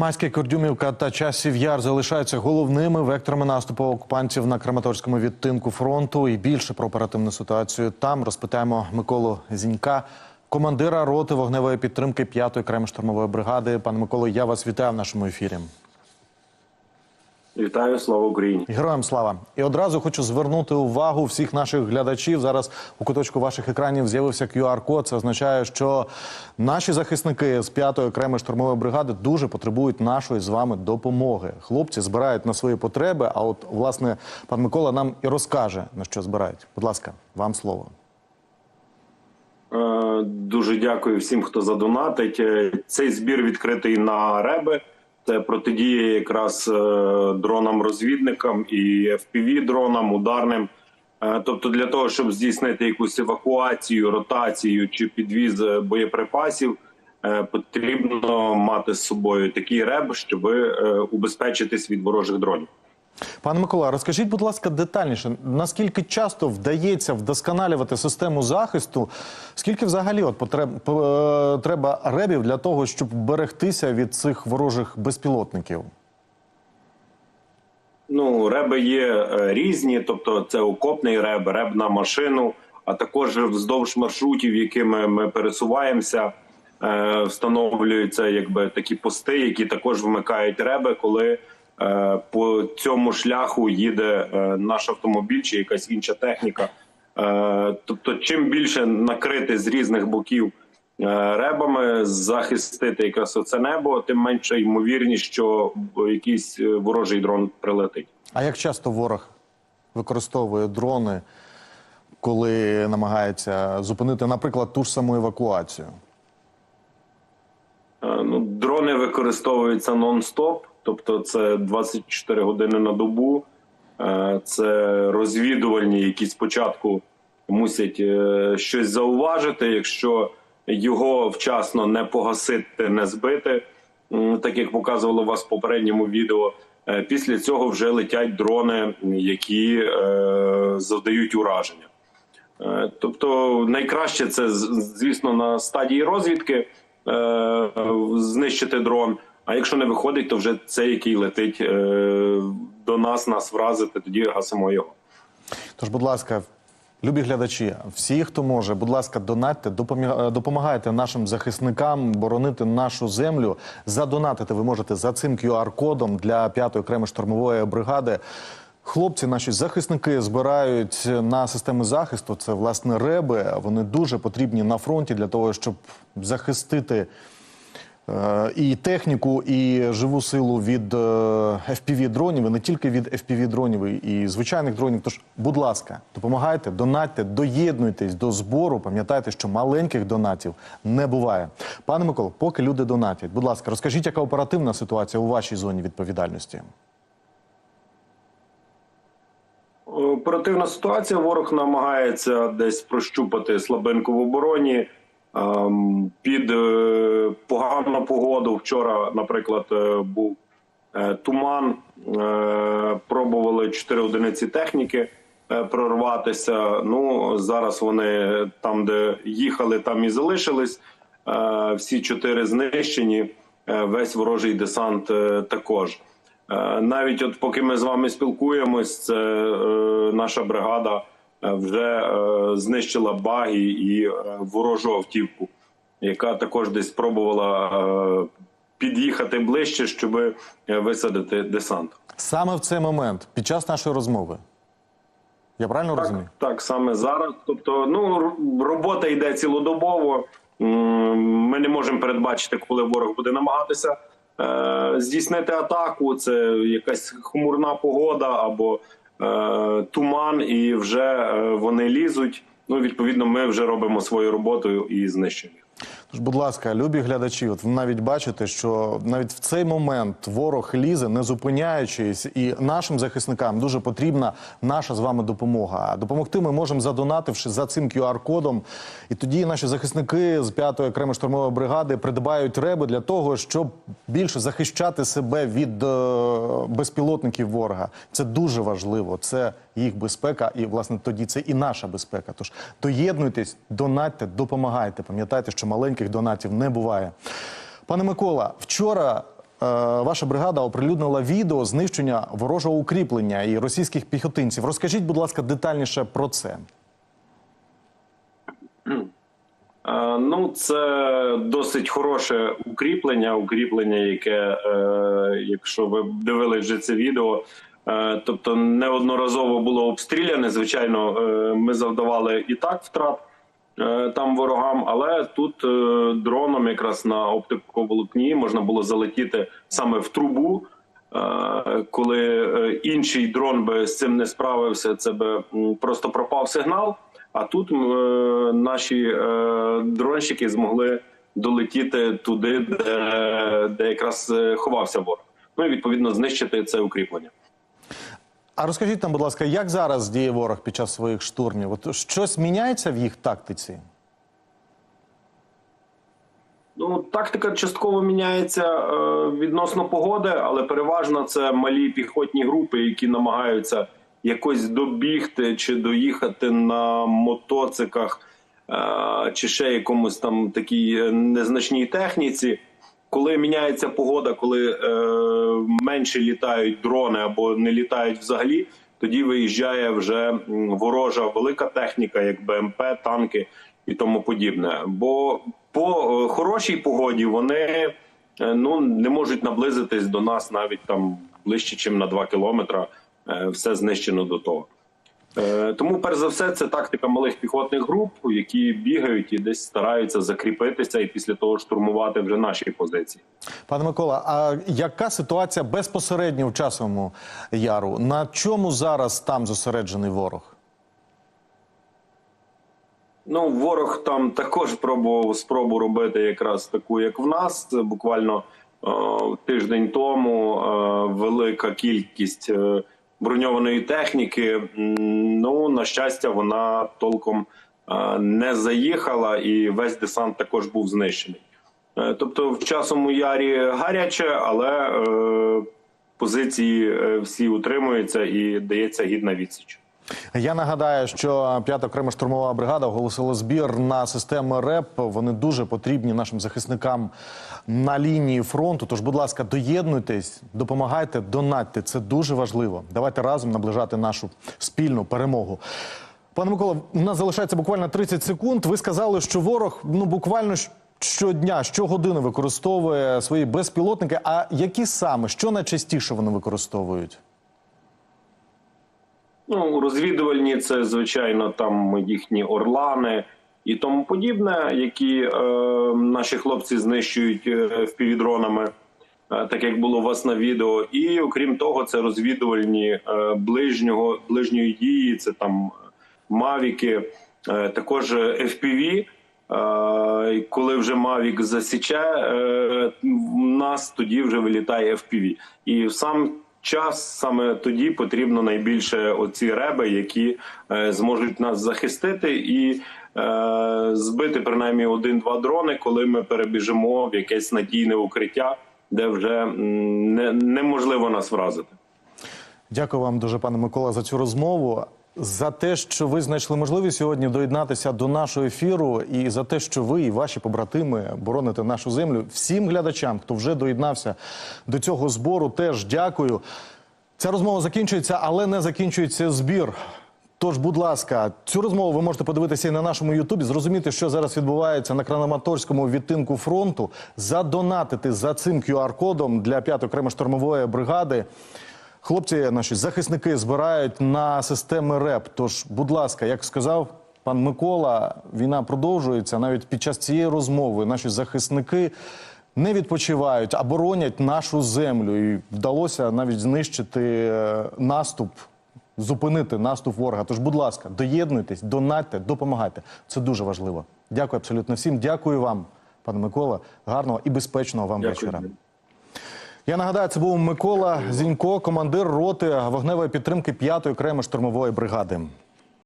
Майське Кордюмівка та часів яр залишаються головними векторами наступу окупантів на Краматорському відтинку фронту. І більше про оперативну ситуацію там розпитаємо Миколу Зінька, командира роти вогневої підтримки 5-ї окремої штурмової бригади. Пане Миколо, я вас вітаю в нашому ефірі. Вітаю, слава Україні! Героям слава! І одразу хочу звернути увагу всіх наших глядачів. Зараз у куточку ваших екранів з'явився QR-код. Це означає, що наші захисники з 5-ї окремої штурмової бригади дуже потребують нашої з вами допомоги. Хлопці збирають на свої потреби. А от власне пан Микола нам і розкаже на що збирають. Будь ласка, вам слово. Е, Дуже дякую всім, хто задонатить. Е, Цей збір відкритий на реби. Це протидія якраз е, дронам-розвідникам і fpv дронам ударним. Е, Тобто, для того, щоб здійснити якусь евакуацію, ротацію чи підвіз е, боєприпасів, потрібно мати з собою такий реб, щоб убезпечитись від ворожих дронів. Пане Микола, розкажіть, будь ласка, детальніше, наскільки часто вдається вдосконалювати систему захисту? Скільки взагалі от потреб, е, треба ребів для того, щоб берегтися від цих ворожих безпілотників? Ну, реби є е, різні, тобто це окопний реб, реб на машину, а також вздовж маршрутів, якими ми пересуваємося, е, встановлюються якби такі пости, які також вмикають реби, коли по цьому шляху їде е, наш автомобіль чи якась інша техніка. Е, тобто, чим більше накрити з різних боків е, ребами, захистити якраз оце небо, тим менше ймовірність, що якийсь е, ворожий дрон прилетить. А як часто ворог використовує дрони, коли намагається зупинити, наприклад, ту ж саму евакуацію? Е, Ну, дрони використовуються нон-стоп, тобто це 24 години на добу. Е, Це розвідувальні, які спочатку мусять е, щось зауважити. Якщо його вчасно не погасити, не збити, так як показувало вас в попередньому відео. е, Після цього вже летять дрони, які завдають ураження. Тобто найкраще це звісно на стадії розвідки знищити дрон. А якщо не виходить, то вже цей, який летить е, до нас, нас вразити, тоді гасимо його. Тож, будь ласка, любі глядачі, всі, хто може, будь ласка, донатьте, допомі- е, допомагайте нашим захисникам боронити нашу землю. Задонатити ви можете за цим QR-кодом для 5-ї окремої штурмової бригади. Хлопці, наші захисники збирають на системи захисту. Це власне реби. Вони дуже потрібні на фронті для того, щоб захистити і техніку, і живу силу від fpv дронів, і не тільки від fpv дронів і звичайних дронів. Тож, будь ласка, допомагайте, донатьте, доєднуйтесь до збору. Пам'ятайте, що маленьких донатів не буває. Пане Миколо, поки люди донатять, будь ласка, розкажіть, яка оперативна ситуація у вашій зоні відповідальності? Оперативна ситуація. Ворог намагається десь прощупати слабинку в обороні. Ем, Під е, погану погоду вчора, наприклад, е, був е, туман. Пробували 4 одиниці техніки прорватися. Ну зараз вони там, де їхали, там і залишились. Всі чотири знищені. Весь ворожий десант також. Навіть от поки ми з вами спілкуємось, це наша бригада вже е, знищила баги і е, ворожу автівку, яка також десь спробувала е, під'їхати ближче, щоб е, висадити десант. Саме в цей момент, під час нашої розмови. Я правильно розумію? Так, саме зараз. Тобто, ну робота йде цілодобово. Ми не можемо передбачити, коли ворог буде намагатися е, здійснити атаку. Це якась хмурна погода або е, туман, і вже е, вони лізуть. Ну, відповідно, ми вже робимо свою роботу і знищення. Тож, будь ласка, любі глядачі, от навіть бачите, що навіть в цей момент ворог лізе, не зупиняючись, і нашим захисникам дуже потрібна наша з вами допомога. Допомогти ми можемо задонативши за цим QR-кодом. І тоді наші захисники з 5-ї окремої штурмової бригади придбають реби для того, щоб більше захищати себе від е, безпілотників ворога. Це дуже важливо. Це їх безпека, і власне тоді це і наша безпека. Тож доєднуйтесь, донатьте, допомагайте. Пам'ятайте, що маленьких донатів не буває. Пане Микола, вчора ваша бригада оприлюднила відео знищення ворожого укріплення і російських піхотинців. Розкажіть, будь ласка, детальніше про це. Е, Ну, це досить хороше укріплення. Укріплення, яке, е, якщо ви дивились вже це відео, е, тобто неодноразово було обстріляне. Звичайно, е, ми завдавали і так втрат е, там ворогам, але тут е, дроном, якраз на оптиковолокні, можна було залетіти саме в трубу. Е, Коли е, інший дрон би з цим не справився, це би просто пропав сигнал. А тут е, наші е, дронщики змогли долетіти туди, де, де якраз е, ховався ворог. Ну і відповідно знищити це укріплення. А розкажіть нам, будь ласка, як зараз діє ворог під час своїх штурмів? От щось міняється в їх тактиці? Ну, тактика частково міняється е, відносно погоди, але переважно це малі піхотні групи, які намагаються якось добігти чи доїхати на мотоциклах, е, чи ще якомусь там такій е, незначній техніці. Коли міняється погода, коли е, менше літають дрони або не літають взагалі, тоді виїжджає вже ворожа велика техніка, як БМП, танки і тому подібне. Бо по е, хорошій погоді вони е, ну не можуть наблизитись до нас навіть там ближче, ніж на 2 кілометра. Е, Все знищено до того. Е, Тому, перш за все, це тактика малих піхотних груп, які бігають і десь стараються закріпитися і після того штурмувати вже наші позиції. Пане Микола, а яка ситуація безпосередньо в часовому яру? На чому зараз там зосереджений ворог? Ну, ворог там також пробував спробу робити якраз таку, як в нас. Це буквально е, тиждень тому е, велика кількість е, броньованої техніки. Ну, на щастя, вона толком е, не заїхала, і весь десант також був знищений. Е, Тобто, в часому ярі гаряче, але е, позиції всі утримуються і дається гідна відсіч. Я нагадаю, що 5 окрема штурмова бригада оголосила збір на системи РЕП. Вони дуже потрібні нашим захисникам на лінії фронту. Тож, будь ласка, доєднуйтесь, допомагайте, донатьте. Це дуже важливо. Давайте разом наближати нашу спільну перемогу. Пане Микола, у нас залишається буквально 30 секунд. Ви сказали, що ворог ну буквально щодня, щогодини використовує свої безпілотники. А які саме що найчастіше вони використовують? Ну, розвідувальні це звичайно там їхні орлани і тому подібне, які е, наші хлопці знищують е, впівдронами, е, так як було у вас на відео. І окрім того, це розвідувальні е, ближнього ближньої дії. Це там мавіки, е, також FPV. Е, Коли вже Мавік засіче е, нас, тоді вже вилітає FPV. І сам час саме тоді потрібно найбільше оці реби, які е, зможуть нас захистити і е, збити принаймні один-два дрони, коли ми перебіжимо в якесь надійне укриття, де вже не, неможливо нас вразити. Дякую вам дуже, пане Микола, за цю розмову. За те, що ви знайшли можливість сьогодні доєднатися до нашого ефіру, і за те, що ви і ваші побратими бороните нашу землю. Всім глядачам, хто вже доєднався до цього збору, теж дякую. Ця розмова закінчується, але не закінчується збір. Тож, будь ласка, цю розмову ви можете подивитися і на нашому Ютубі, зрозуміти, що зараз відбувається на Краматорському відтинку фронту, задонатити за цим QR-кодом для 5 окремо штурмової бригади. Хлопці, наші захисники збирають на системи РЕП. Тож, будь ласка, як сказав пан Микола, війна продовжується. Навіть під час цієї розмови наші захисники не відпочивають, а боронять нашу землю. І вдалося навіть знищити е, наступ, зупинити наступ ворога. Тож, будь ласка, доєднуйтесь, донатьте, допомагайте. Це дуже важливо. Дякую абсолютно всім. Дякую вам, пане Микола. Гарного і безпечного вам вечора. Я нагадаю, це був Микола Зінько, командир роти вогневої підтримки 5-ї окремої штурмової бригади.